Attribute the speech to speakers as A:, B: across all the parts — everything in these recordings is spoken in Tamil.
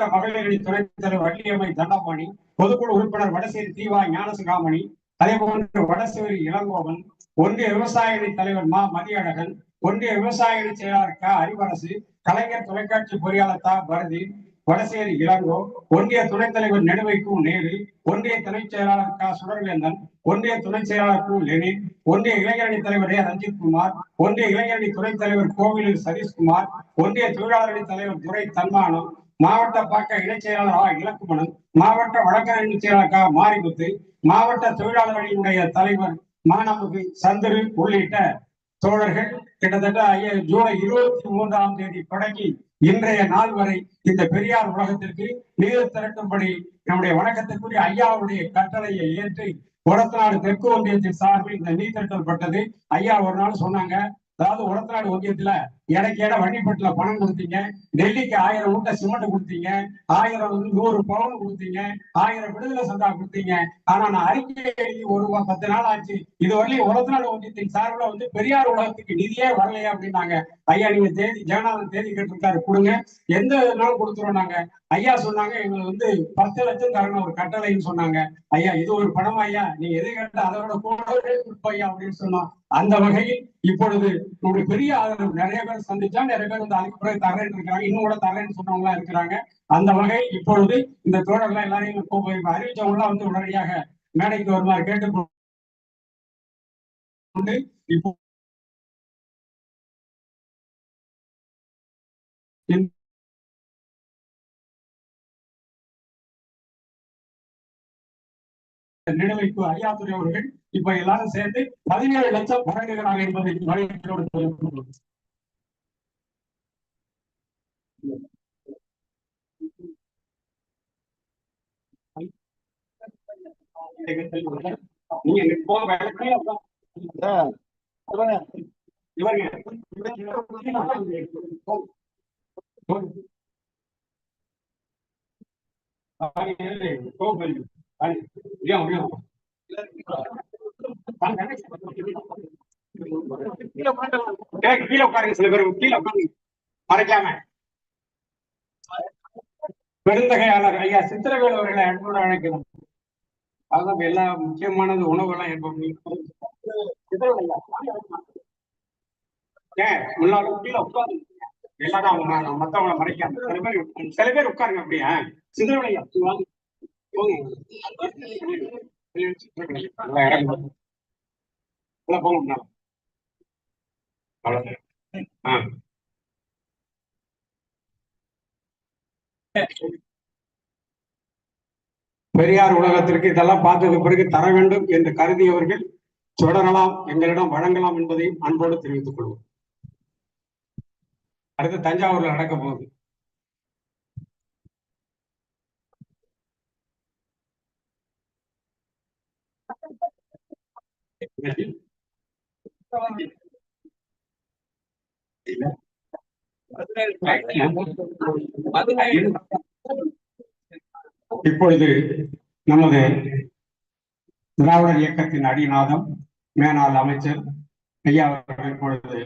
A: மாவட்ட மகளிரணி துணைத் தலைவர் வள்ளியம்மை தண்டமணி பொதுக்குழு உறுப்பினர் வடசேரி தீவா ஞானசுகாமணி அதே போன்று வடசேரி இளங்கோவன் ஒன்றிய விவசாய அணி தலைவர் மா மதியழகன் ஒன்றிய விவசாய அணி செயலாளர் க அறிவரசு கலைஞர் தொலைக்காட்சி பொறியாளர் தா பரதி வடசேரி இளங்கோ ஒன்றிய துணைத் தலைவர் நெடுவைக்கு நேரு ஒன்றிய துணைச் செயலாளர் க சுடர்வேந்தன் ஒன்றிய துணைச் செயலாளர் கு லெனின் ஒன்றிய இளைஞரணி தலைவர் ஏ ரஞ்சித் குமார் ஒன்றிய இளைஞரணி துணைத் தலைவர் கோவிலூர் சதீஷ்குமார் ஒன்றிய தொழிலாளரணி தலைவர் துரை தன்மானம் மாவட்ட பக்க இணைச் செயலாளர் ஆ இலக்குமணன் மாவட்ட வழக்கறிஞர் இணைச் செயலாளர் க மாரிமுத்து மாவட்ட தொழிலாளர்களினுடைய தலைவர் மானமுகு சந்திரு உள்ளிட்ட தோழர்கள் கிட்டத்தட்ட ஜூலை இருபத்தி மூன்றாம் தேதி தொடங்கி இன்றைய நாள் வரை இந்த பெரியார் உலகத்திற்கு நீர் திரட்டும்படி நம்முடைய வணக்கத்திற்குரிய ஐயாவுடைய கட்டளையை ஏற்று உரத்தநாடு தெற்கு ஒன்றியத்தின் சார்பில் இந்த நீர் திரட்டப்பட்டது ஐயா ஒரு நாள் சொன்னாங்க அதாவது உரத்தநாடு ஒன்றியத்துல எனக்கு இடம் வண்டிப்பட்டுல பணம் கொடுத்தீங்க? டெல்லிக்கு ஆயிரம் மூட்டை சிமெண்ட் கொடுத்தீங்க. ஆயிரம் வந்து நூறு பவுன் கொடுத்தீங்க. ஆயிரம் விடுதலை சந்தா கொடுத்தீங்க. ஆனா நான் அறிக்கை எழுதி ஒரு பத்து நாள் ஆச்சு. இது வரலையும் ஒரத்தநாடு ஒன்றியத்தின் சார்பில் வந்து பெரியார் உலகத்துக்கு நிதியே வரலையே அப்படின்னாங்க. ஐயா நீங்க தேதி ஜெகநாதன் தேதி கேட்டிருக்காரு. கொடுங்க. எந்த நாள் கொடுத்துருவோம் நாங்க? ஐயா சொன்னாங்க எங்களுக்கு வந்து பத்து லட்சம் தரணும் ஒரு கட்டளைன்னு சொன்னாங்க. ஐயா இது ஒரு பணம் ஐயா? நீ எது கேட்ட அதோட கூடவே ஐயா அப்படின்னு சொன்னோம் அந்த வகையில் இப்பொழுது ஒரு பெரிய ஆதரவு நிறைய பேர் சந்திச்சா நிறைய பேர் வந்து அதுக்கு பிறகு தரேன்னு இருக்கிறாங்க இன்னும் கூட தரேன்னு சொன்னவங்க இருக்கிறாங்க. அந்த வகை இப்பொழுது இந்த தோழர்கள் எல்லாரையும் கூப்ப- அறிவிச்சவங்க வந்து உடனடியாக மேடைக்கு வருமாறு கேட்டு இப்போ நினைவைக்கு ஐயாத்துறை அவர்கள் இப்ப எல்லாரும் சேர்ந்து பதினேழு லட்சம் வழங்குகிறார்கள் என்பதை மகிழ்ச்சியோடு தெரிவித்துக் கொள்கிறோம். நீங்க இங்க போங்க. இவருங்க. கோவில் கீழே உட்காருங்க சில பேர். கீழே உட்காருங்க. மறைக்காம. பெருந்தகையாளர் ஐயா சித்திரவேல் அவர்களை அன்போடு அழைக்கிறோம் அதான் எல்லா முக்கியமானது உணவு எல்லாம் ஏன் முன்னாடி கீழே எல்லாரும் அவங்க மத்தவங்களை மறைக்காம சில பேர் சில பேர் உட்காருங்க அப்படியா சித்திரவேல் ஐயா வாங்க. போங்க. நல்லா போங்க அவ்வளவுதான். ஆ. பெரியார் உலகத்திற்கு இதெல்லாம் பார்த்ததுக்கு பிறகு தர வேண்டும் என்று கருதியவர்கள் தொடரலாம் எங்களிடம் வழங்கலாம் என்பதையும் அன்போடு தெரிவித்துக் கொள்வோம். அடுத்து தஞ்சாவூர்ல நடக்க போகுது. இப்பொழுது நமது திராவிடர் இயக்கத்தின் அடிநாதம் மேனாள் அமைச்சர் ஐயா அவர்கள் இப்பொழுது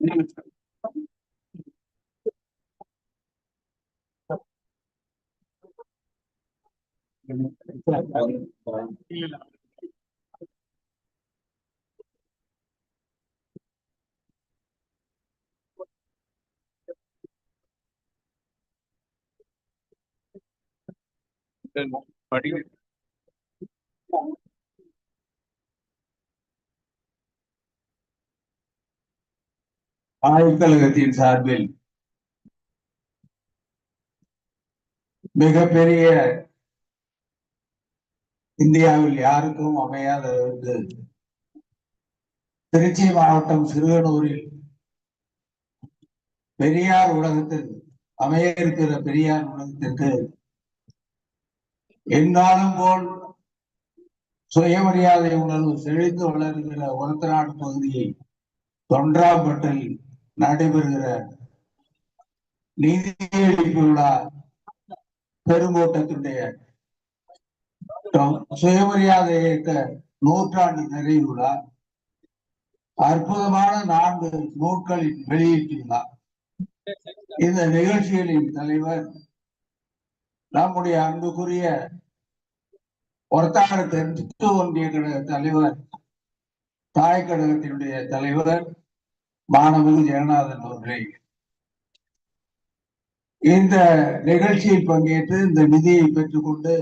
A: ஆ,
B: ஆய்வுக்கழகத்தின் சார்பில் மிகப்பெரிய இந்தியாவில் யாருக்கும் அமையாத திருச்சி மாவட்டம் சிறுவனூரில் பெரியார் உலகத்தில் அமைய இருக்கிற பெரியார் உலகத்திற்கு என்னாலும் போல் சுயமரியாதை உணர்வு செழித்து வளர்கிற ஒரத்தநாடு பகுதியை தொன்றாம்பட்டில் நடைபெறுகிற நீதியளிப்பு விழா பெருங்கோட்டத்தினுடைய சுயமரியாதை இயக்க நூற்றாண்டு நிறைவு விழா அற்புதமான நான்கு நூட்களின் வெளியீட்டு விழா இந்த நிகழ்ச்சிகளின் தலைவர் நம்முடைய அன்புக்குரிய ஒருத்தார தெற்கு ஒன்றிய கழக தலைவர் தாய் கழகத்தினுடைய தலைவர் மாணவன் ஜெகநாதன் அவர்களே. இந்த நிகழ்ச்சியில் பங்கேற்று இந்த நிதியை பெற்றுக்கொண்டு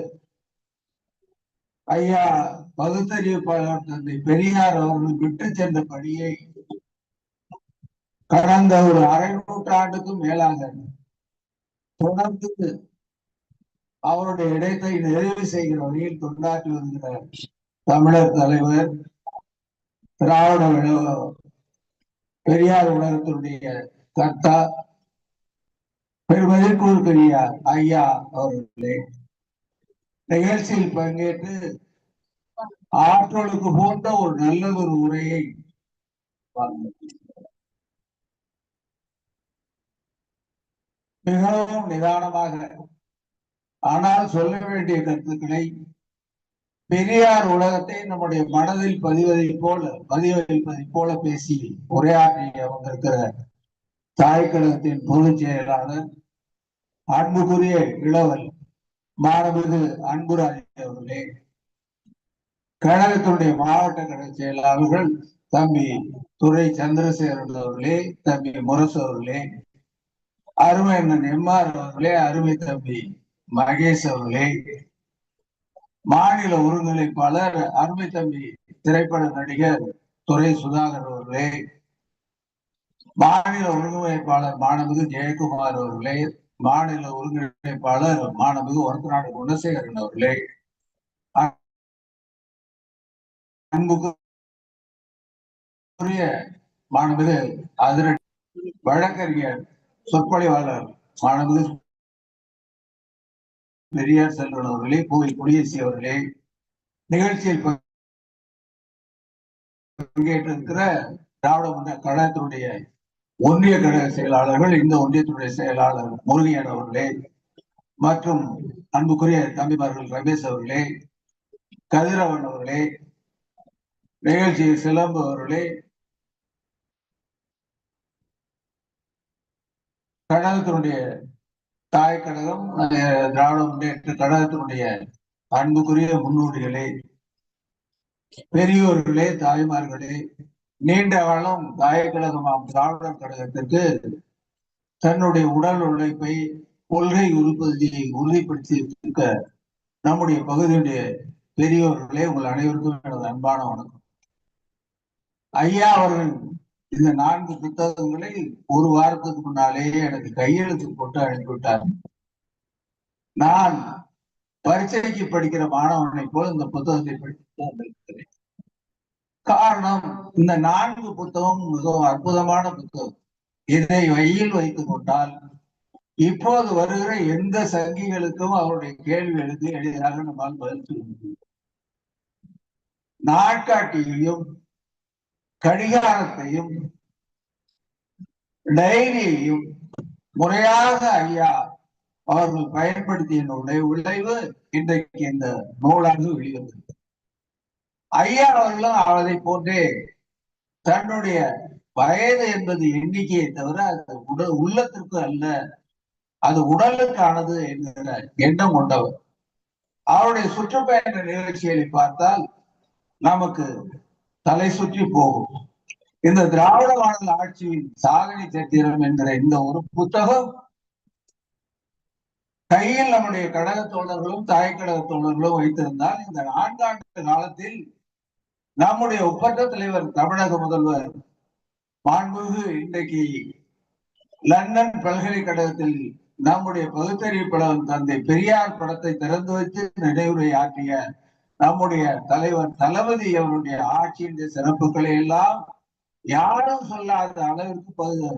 B: ஐயா பகுத்தறிவிப்பாளர் தந்தை பெரியார் அவர்கள் விட்டு சென்ற பணியை கடந்த ஒரு அரை நூற்றாண்டுக்கும் மேலாக தொடர்ந்து அவருடைய இடத்தை நிறைவு செய்கிற வகையில் தொண்டாற்றி வருகிற தமிழர் தலைவர் திராவிட பெரியார் உலகத்தினுடைய கர்த்தா பெருமதிக்குரிய ஐயா அவர்களே நிகழ்ச்சியில் பங்கேற்று ஆற்றலுக்கு போன்ற ஒரு நல்லதொரு உரையை மிகவும் நிதானமாக ஆனால் சொல்ல வேண்டிய கருத்துக்களை பெரியார் உலகத்தை நம்முடைய மனதில் பதிவதைப் போல பதிய வைப்பதை போல பேசி உரையாற்றி வந்திருக்கிற தாய் கழகத்தின் பொதுச் செயலாளர் அன்புக்குரிய இளவல் மாணவிகு அன்புராஜ் அவர்களே கழகத்தினுடைய மாவட்ட கழக செயலாளர்கள் தம்பி துரை சந்திரசேகரன் அவர்களே தம்பி முரசு அவர்களே அருமை அண்ணன் எம்ஆர் அவர்களே அருமை தம்பி மகேஷ் அவர்களே மாநில ஒருங்கிணைப்பாளர் அருமை தம்பி திரைப்பட நடிகர் துரை சுதாகர் அவர்களே மாநில ஒருங்கிணைப்பாளர் மாணவிகு ஜெயக்குமார் அவர்களே மாநில ஒருங்கிணைப்பாளர் மாணவிகு ஒரத்தநாடு குணசேகரன் அவர்களே அன்புக்குரிய மாணவிகு அதிரடி வழக்கறிஞர் சொற்பொழிவாளர் மாணவிகு பெரியார் செல்வன் அவர்களே கோவில் குடியரசி அவர்களே நிகழ்ச்சியில் பங்கேற்றிருக்கிற திராவிட முன்ன கழகத்தினுடைய ஒன்றிய கழக செயலாளர்கள் இந்த ஒன்றியத்துடைய செயலாளர் முருகையன் அவர்களே மற்றும் அன்புக்குரிய தம்பிமார்கள் ரமேஷ் அவர்களே கதிரவன் அவர்களே நிகழ்ச்சி சிலம்பு அவர்களே கழகத்தினுடைய தாய் கழகம் அஹ், திராவிட முன்னேற்ற கழகத்தினுடைய அன்புக்குரிய முன்னோடிகளே பெரியோர்களே தாய்மார்களே நீண்ட காலம் தாய கழகமாம் திராவிடர் கழகத்திற்கு தன்னுடைய உடல் உழைப்பை கொள்கை உறுதியை உறுதிப்படுத்தி இருக்க நம்முடைய பகுதியுடைய பெரியோர்களே உங்கள் அனைவருக்கும் எனது அன்பான வணக்கம். ஐயா அவர்கள் இந்த நான்கு புத்தகங்களை ஒரு வாரத்துக்கு முன்னாலேயே எனக்கு கையெழுத்து போட்டு அனுப்பிவிட்டார். நான் பரீட்சைக்கு படிக்கிற மாணவனை போல் இந்த புத்தகத்தை படித்து வந்திருக்கிறேன் காரணம் இந்த நான்கு புத்தகம் மிகவும் அற்புதமான புத்தகம். இதை வையில் வைத்துக் கொண்டால் இப்போது வருகிற எந்த சங்கிகளுக்கும் அவருடைய கேள்விகளுக்கு எளிதாக நம்மால் பதில் சொல்ல முடியும். நாட்காட்டியையும் கடிகாரத்தையும் டைரியையும் முறையாக ஐயா அவர்கள் பயன்படுத்திய விளைவு இன்றைக்கு இந்த நூலாக வெளிவந்தது ஐயா அவர்களும் அதை போன்றே தன்னுடைய வயது என்பது எண்ணிக்கையை தவிர அது உடல் உள்ளத்திற்கு அல்ல அது உடலுக்கானது என்கிற எண்ணம் கொண்டவர். அவருடைய சுற்றுப்பயண நிகழ்ச்சிகளை பார்த்தால் நமக்கு தலை சுற்றி போகும். இந்த திராவிட மாடல் ஆட்சியின் சாதனை சத்திரம் என்கிற இந்த ஒரு புத்தகம் கையில் நம்முடைய கழக தோழர்களும் தாய் கழக தோழர்களும் வைத்திருந்தால் இந்த நான்காண்டு காலத்தில் நம்முடைய ஒப்பற்ற தலைவர் தமிழக முதல்வர் மாண்புகு இன்றைக்கு லண்டன் பல்கலைக்கழகத்தில் நம்முடைய பகுத்தறிவிப்பாளர் தந்தை பெரியார் படத்தை திறந்து வைத்து நினைவுரை ஆற்றிய நம்முடைய தலைவர் தளபதி அவருடைய ஆட்சியின் சிறப்புகளை எல்லாம் யாரும் சொல்லாத அளவிற்கு பதிவு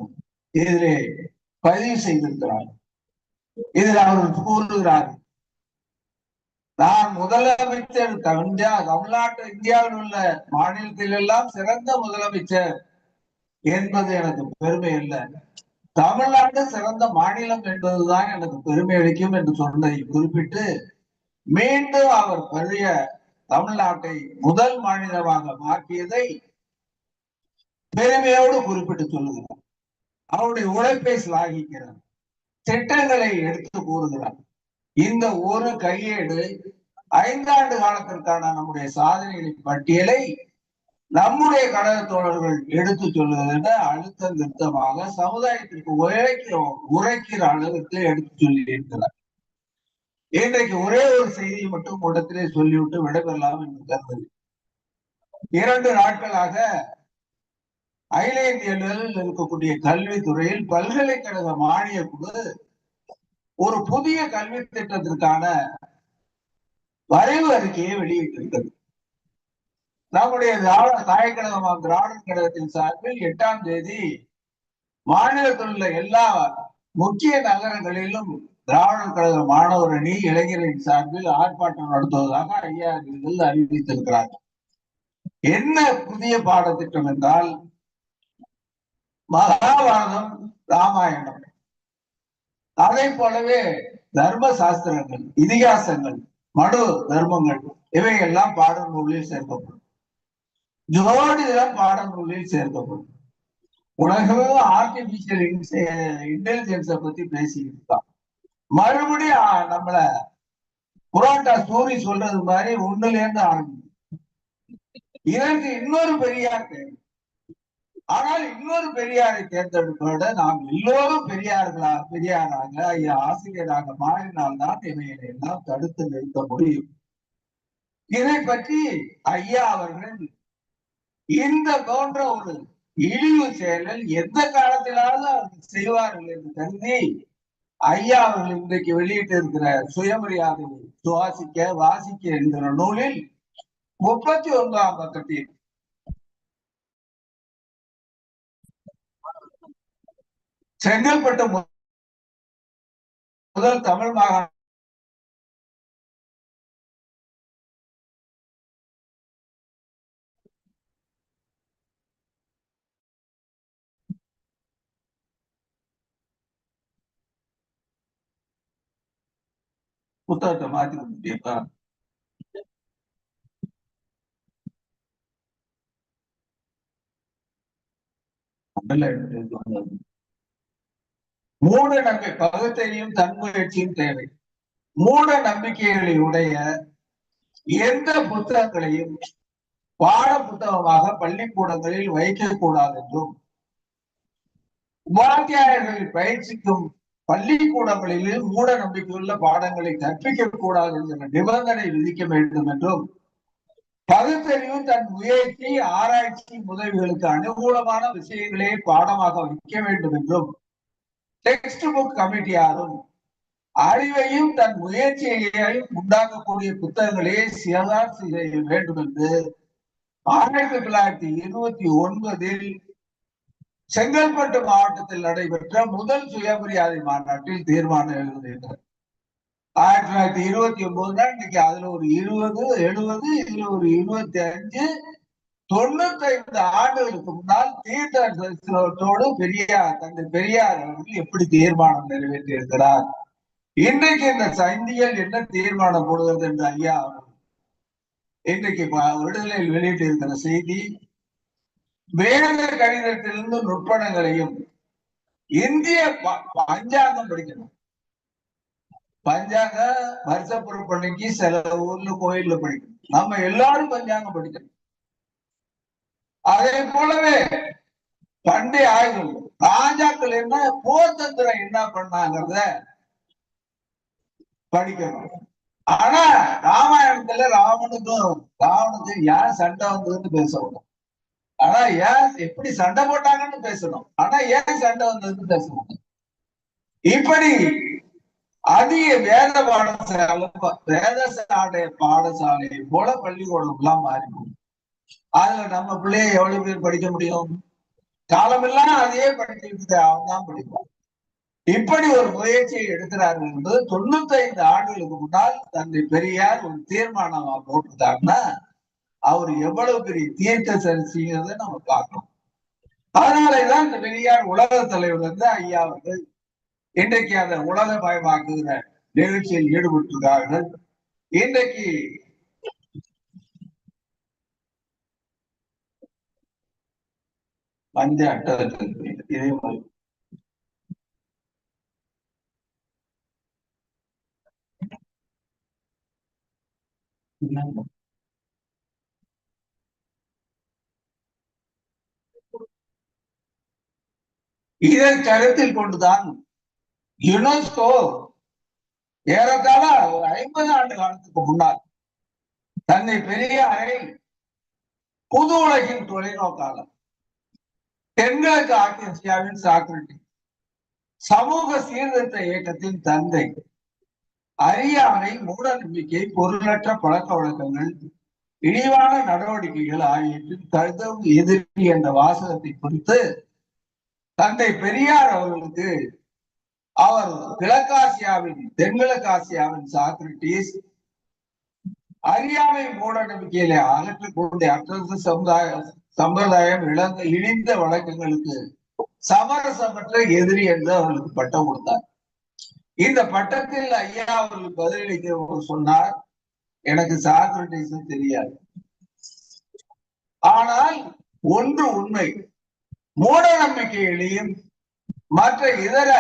B: இதிலே பதிவு செய்திருக்கிறார். இதில் அவர் கூறுகிறார் நான் முதலமைச்சர் இந்தியா தமிழ்நாட்டு இந்தியாவில் உள்ள மாநிலத்தில் எல்லாம் சிறந்த முதலமைச்சர் என்பது எனக்கு பெருமை அல்ல. தமிழ்நாடு சிறந்த மாநிலம் என்பதுதான் எனக்கு பெருமை அளிக்கும் என்று சொன்னதை குறிப்பிட்டு மீண்டும் அவர் பழைய தமிழ்நாட்டை முதல் மாநிலமாக மாற்றியதை பெருமையோடு குறிப்பிட்டு சொல்லுகிறார். அவருடைய உழைப்பை சிலாகிக்கிறார். திட்டங்களை எடுத்து கூறுகிறார். இந்த ஒரு கையேடு ஐந்தாண்டு காலத்திற்கான நம்முடைய சாதனைகளின் பட்டியலை நம்முடைய கழக தோழர்கள் எடுத்து சொல்லுவதென அழுத்தம் நிறுத்தமாக சமுதாயத்திற்கு உழைக்கிற உரைக்கிற அளவிற்கு எடுத்து சொல்லி இருக்கிறார் இன்றைக்கு ஒரே ஒரு செய்தியை மட்டும் கூட்டத்திலே சொல்லிவிட்டு விடைபெறலாம் என்று கருது இரண்டு நாட்களாக அகில இந்திய அளவில் இருக்கக்கூடிய கல்வித்துறையில் பல்கலைக்கழக மானிய குழு ஒரு புதிய கல்வி திட்டத்திற்கான வரைவு அறிக்கையை வெளியிட்டிருக்கிறது. நம்முடைய திராவிட தாய்க்கழகம் திராவிடர் கழகத்தின் சார்பில் எட்டாம் தேதி மாநிலத்தில் உள்ள எல்லா முக்கிய நகரங்களிலும் திராவிட கழக மாணவர் அணி இளைஞரின் சார்பில் ஆர்ப்பாட்டம் நடத்துவதாக ஐயா அவர்கள் அறிவித்திருக்கிறார்கள். என்ன புதிய பாடத்திட்டம் என்றால் மகாபாரதம் ராமாயணம். அதை போலவே தர்ம சாஸ்திரங்கள் இதிகாசங்கள் மனு தர்மங்கள் இவையெல்லாம் பாடநூலில் சேர்க்கப்படும். ஜோதிடம் பாடநூலில் சேர்க்கப்படும். உலகமே ஆர்டிபிஷியல் இன்டெலிஜென்ஸை பத்தி பேசிக்கிட்டு இருக்கான். மறுபடியும் நம்மள புரோட்டா ஸ்டோரி சொல்றது மாதிரி ஒண்ணுல இருந்து ஆரம்பிக்கும். இதற்கு இன்னொரு பெரியார் தேவை. ஆனால் இன்னொரு பெரியாரை தேர்ந்தெடுப்பத நாம் எல்லோரும் பெரியார்களா பெரியாராக ஐயா ஆசிரியராக மாறினால்தான் இவைகளை எல்லாம் தடுத்து நிறுத்த முடியும். இதை பற்றி ஐயா அவர்கள் இந்த போன்ற ஒரு இழிவு செயலில் எந்த காலத்திலாவது அவர்கள் செய்வார்கள் என்று கருதி ஐயா அவர்கள் இன்றைக்கு வெளியிட்டு இருக்கிற சுயமரியாதை சுவாசிக்க வாசிக்க என்கிற நூலில் முப்பத்தி ஒன்பதாம் பக்கத்தில் செங்கல்பட்டு முதல் தமிழ் மாகாண புத்தகத்தை மாத்தி கொடுத்துட்டீங்களா மூட நம்பிக்கை பகுத்தறியும் தன்முயற்சியும் தேவை. மூட நம்பிக்கைகளை உடைய எந்த புத்தகங்களையும் பாட புத்தகமாக பள்ளிக்கூடங்களில் வைக்கக்கூடாது என்றும். உபாத்தியாயர்களை பயிற்சிக்கும் பள்ளிக்கூடங்களில் மூட நம்பிக்கையுள்ள பாடங்களை கற்பிக்க கூடாது என்ற நிபந்தனை விதிக்க வேண்டும் என்றும் பகுத்தறிவு தன் முயற்சி ஆராய்ச்சி உதவிகளுக்கு அனுகூலமான விஷயங்களே பாடமாக வைக்க வேண்டும் என்றும் டெக்ஸ்ட் புக் கமிட்டியாரும் அறிவையும் தன் முயற்சியையும் உண்டாக்கக்கூடிய புத்தகங்களே சியாசி செய்ய வேண்டும் என்று ஆயிரத்தி தொள்ளாயிரத்தி இருபத்தி ஒன்பதில் செங்கல்பட்டு மாவட்டத்தில் நடைபெற்ற முதல் சுயமரியாதை மாநாட்டில் தீர்மானம் எழுதுகின்றது ஆயிரத்தி தொள்ளாயிரத்தி இருபத்தி ஒன்பதுனா இன்னைக்கு அதுல ஒரு இருபது எழுபது இதுல ஒரு இருபத்தி அஞ்சு தொண்ணூத்தி ஐந்து ஆண்டுகளுக்கு முன்னால் தீர்த்தத்தோடு பெரியார் தந்தை பெரியார் அவர்கள் எப்படி தீர்மானம் நிறைவேற்றி இருக்கிறார் இன்றைக்கு இந்த சந்திகள் என்ன தீர்மானம் போடுகிறது என்று ஐயா இன்றைக்கு விடுதலையில் வெளியிட்டிருக்கிற செய்தி வேத கணிதத்திலிருந்து நுட்பணங்களையும் இந்திய பஞ்சாங்கம் படிக்கணும். பஞ்சாங்க வருஷ பொறுப்பண்ணைக்கு சில ஊர்ல கோயில்ல படிக்கணும். நம்ம எல்லாரும் பஞ்சாங்கம் படிக்கணும். அதே போலவே பண்டைய ஆய்வுகள் ராஜாக்கள் என்ன போர்தந்திரம் என்ன பண்ணாங்கிறத படிக்கணும். ஆனா ராமாயணத்துல ராவனுக்கும் ராவணுக்கும் ஏன் சண்டை வந்ததுன்னு பேசணும் ஆனா ஏன் எப்படி சண்டை போட்டாங்கன்னு பேசணும். ஆனா ஏன் சண்டை வந்ததுன்னு பேசணும். இப்படி அதிக வேத பாடசாலை வேதசாலை பாடசாலை போல பள்ளிக்கூடம் எல்லாம் மாறிடும் அதுல நம்ம பிள்ளைய எவ்வளவு பேர் படிக்க முடியும்? காலமெல்லாம் அதையே படிச்சுட்டு அவன் தான் படிப்பான். இப்படி ஒரு முயற்சியை எடுக்கிறார்கள் என்பது தொண்ணூத்தி ஐந்து ஆண்டுகளுக்கு முன்னால் தந்தை பெரியார் ஒரு தீர்மானமா போட்டிருந்தாங்கன்னா அவர் எவ்வளவு பெரிய தீர்க்க சரிசிங்கிறத நம்ம பார்க்கணும். அதனாலதான் இந்த பெரியார் உலக தலைவர் வந்து ஐயா அவர்கள் இன்றைக்கு அந்த உலக பயமாக்குகிற நிகழ்ச்சியில் ஈடுபட்டிருக்கிறார்கள். இன்றைக்கு பஞ்ச அட்டத்திற்கு இதே மாதிரி இதை கருத்தில் கொண்டுதான் யுனெஸ்கோ ஏறத்தாழ ஒரு ஐம்பது ஆண்டு காலத்துக்கு முன்னால் தன்னை பெரிய அறையில் புது உலகின் தொலைநோக்காளர் தென்கிழக்கு ஆசியாவின் சாக்ரட்டி சமூக சீர்திருத்த இயக்கத்தின் தந்தை அறியாமை மூட நம்பிக்கை பொருளற்ற பழக்க வழக்கங்கள் இழிவான நடவடிக்கைகள் ஆகியவற்றின் கருதம் எதிரி என்ற வாசகத்தை குறித்து தந்தை பெரியார் அவர்களுக்கு அவர் கிழக்காசியாவின் தென்கிழக்காசியாவின் சாக்ரட்டிஸ் அறியாமை மூட நம்பிக்கையில அகற்றக்கூடிய அற்றது சமுதாய சம்பிரதாயம் இழந்த இழிந்த வழக்கங்களுக்கு சமரசமற்ற எதிரி என்று அவர்களுக்கு பட்டம் கொடுத்தார். இந்த பட்டத்தில் ஐயா அவர்கள் பதிலளிக்க சொன்னார் எனக்கு சாக்ரட்டிஸ் தெரியாது. ஆனால் ஒன்று உண்மை. மூட நம்பிக்கைகளையும் மற்ற இதர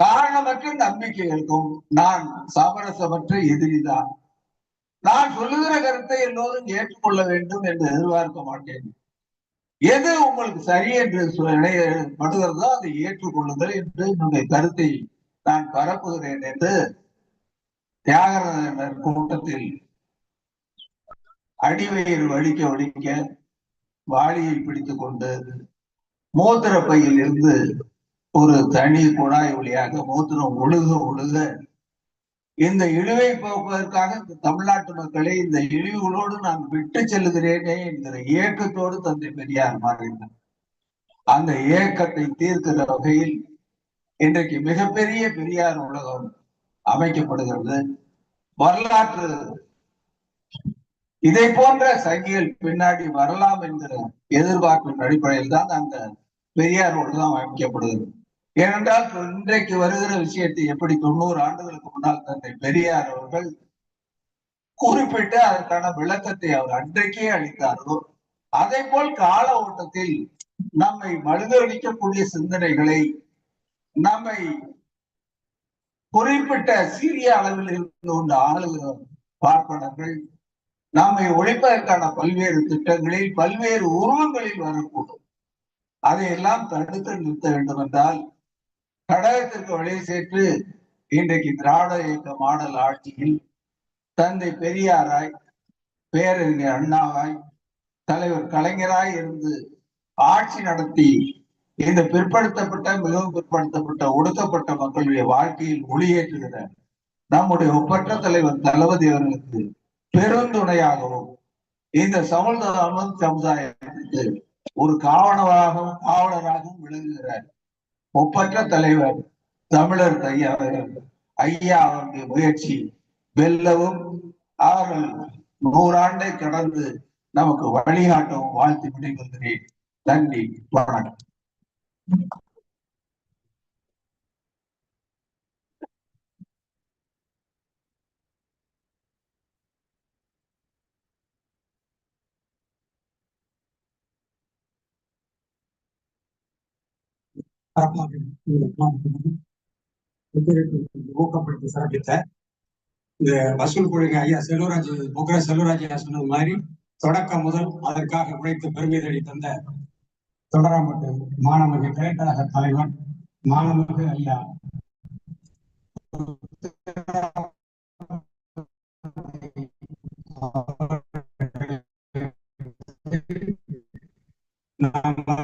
B: காரணமற்ற நம்பிக்கைகளுக்கும் நான் சமரசமற்ற எதிரிதான். நான் சொல்லுகிற கருத்தை எல்லோரும் ஏற்றுக்கொள்ள வேண்டும் என்று எதிர்பார்க்க மாட்டேன். எது உங்களுக்கு சரி என்று படுகிறதோ அதை ஏற்றுக்கொள்ளுங்கள் என்று என்னுடைய கருத்தை நான் பரப்புகிறேன் என்று தியாகராஜர் கூட்டத்தில் அடிவயிறு வலிக்க வலிக்க வாளியை பிடித்துக் கொண்டு மூத்திர பையில் இருந்து ஒரு தனி குழாய் வழியாக மூத்திரம் ஒழுக ஒழுக இந்த இழிவை போக்குவதற்காக இந்த தமிழ்நாட்டு மக்களை இந்த இழிவுகளோடு நான் விட்டு செல்லுகிறேனே என்கிற இயக்கத்தோடு தந்தை பெரியார் மாறினார். அந்த இயக்கத்தை தீர்க்கிற வகையில் இன்றைக்கு மிகப்பெரிய பெரியார் உலகம் அமைக்கப்படுகிறது. வரலாற்று இதை போன்ற சங்கிகள் பின்னாடி வரலாம் என்கிற எதிர்பார்ப்பின் அடிப்படையில் தான் அந்த பெரியார் தான் அமைக்கப்படுகிறது ஏனென்றால் இன்றைக்கு வருகிற விஷயத்தை எப்படி தொண்ணூறு ஆண்டுகளுக்கு முன்னால் தந்தை பெரியார் அவர்கள் குறிப்பிட்டு அதற்கான விளக்கத்தை அவர் அன்றைக்கே அளித்தாரோ அதே போல் கால ஓட்டத்தில் நம்மை மழுதடிக்கக்கூடிய சிந்தனைகளை நம்மை குறிப்பிட்ட சிறிய அளவில் இருந்து கொண்டு ஆளுகிற பார்ப்பனர்கள் நாம ஒழிப்பதற்கான பல்வேறு திட்டங்களில் பல்வேறு உருவங்களில் வரக்கூடும். அதையெல்லாம் தடுத்து நிறுத்த வேண்டும் என்றால் கடகத்திற்கு வழி சேர்த்து இன்றைக்கு திராவிட இயக்க மாடல் ஆட்சியில் தந்தை பெரியாராய் பேரறிஞர் அண்ணாவாய் தலைவர் கலைஞராய் இருந்து ஆட்சி நடத்தி இந்த பிற்படுத்தப்பட்ட மிகவும் பிற்படுத்தப்பட்ட ஒடுக்கப்பட்ட மக்களுடைய வாழ்க்கையில் ஒளியேற்றுகிற நம்முடைய ஒப்பற்ற தலைவர் தளபதி அவர்களுக்கு பெருந்துணையாகவும் இந்த சமுதாய சமுதாயத்துக்கு ஒரு காவலராகவும் காவலராகவும் விளங்குகிறார். ஒப்பற்ற தலைவர் தமிழர் ஐயா ஐயா அவருடைய முயற்சி வெல்லவும் அவர்கள் நூறாண்டை கடந்து நமக்கு வழிகாட்டவும் வாழ்த்து விடைபெறுகிறேன். நன்றி வணக்கம்.
A: ஊக்கப்படுத்தி சிறப்பித்த இந்த வசூல் கொள்கை ஐயா செல்வராஜ் புகர செல்வராஜ் ஐயா சொன்னது மாதிரி தொடக்கம் முதல் அதற்காக உழைத்து பெருமை தேடி தந்த தொடராமட்டு மாணவர்கள் கிளைக்கழக தலைவர் மாணவர்கள் ஐயா நாம